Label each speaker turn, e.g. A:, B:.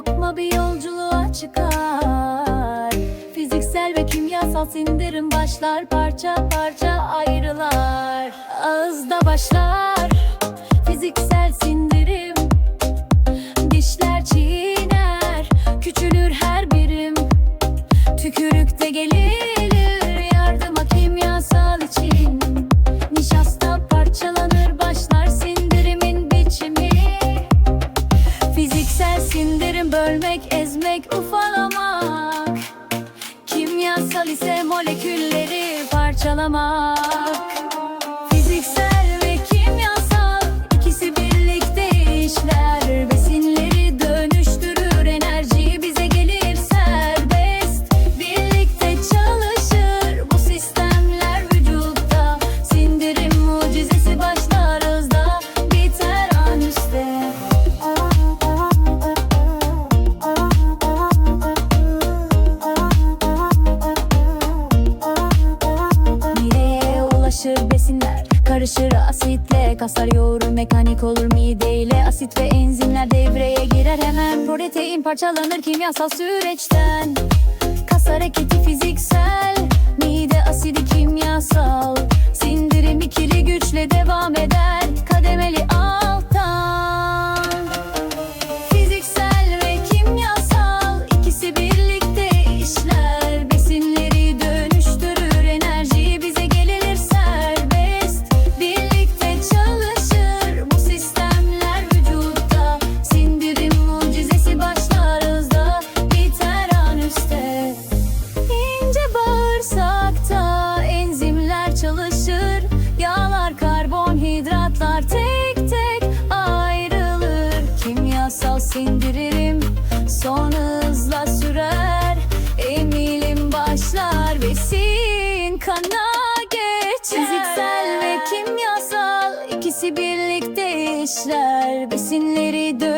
A: lokma bir yolculuğa çıkar. Fiziksel ve kimyasal sindirim başlar Parça parça ayrılar. Ağızda başlar. Bölmek, ezmek, ufalamak. Kimyasal ise molekülleri parçalamak Ulaşır besinler Karışır asitle. Kaslar yoğurur mekanik olur mideyle. Asit ve enzimler devreye girer. Hemen Protein parçalanır kimyasal süreçten. Kas hareketi fiziksel Mide asidi kimyasal indiririm. Son hızla sürer. Eminim başlar Besin kana geçer. Fiziksel ve kimyasal ikisi birlikte işler. Besinleri dön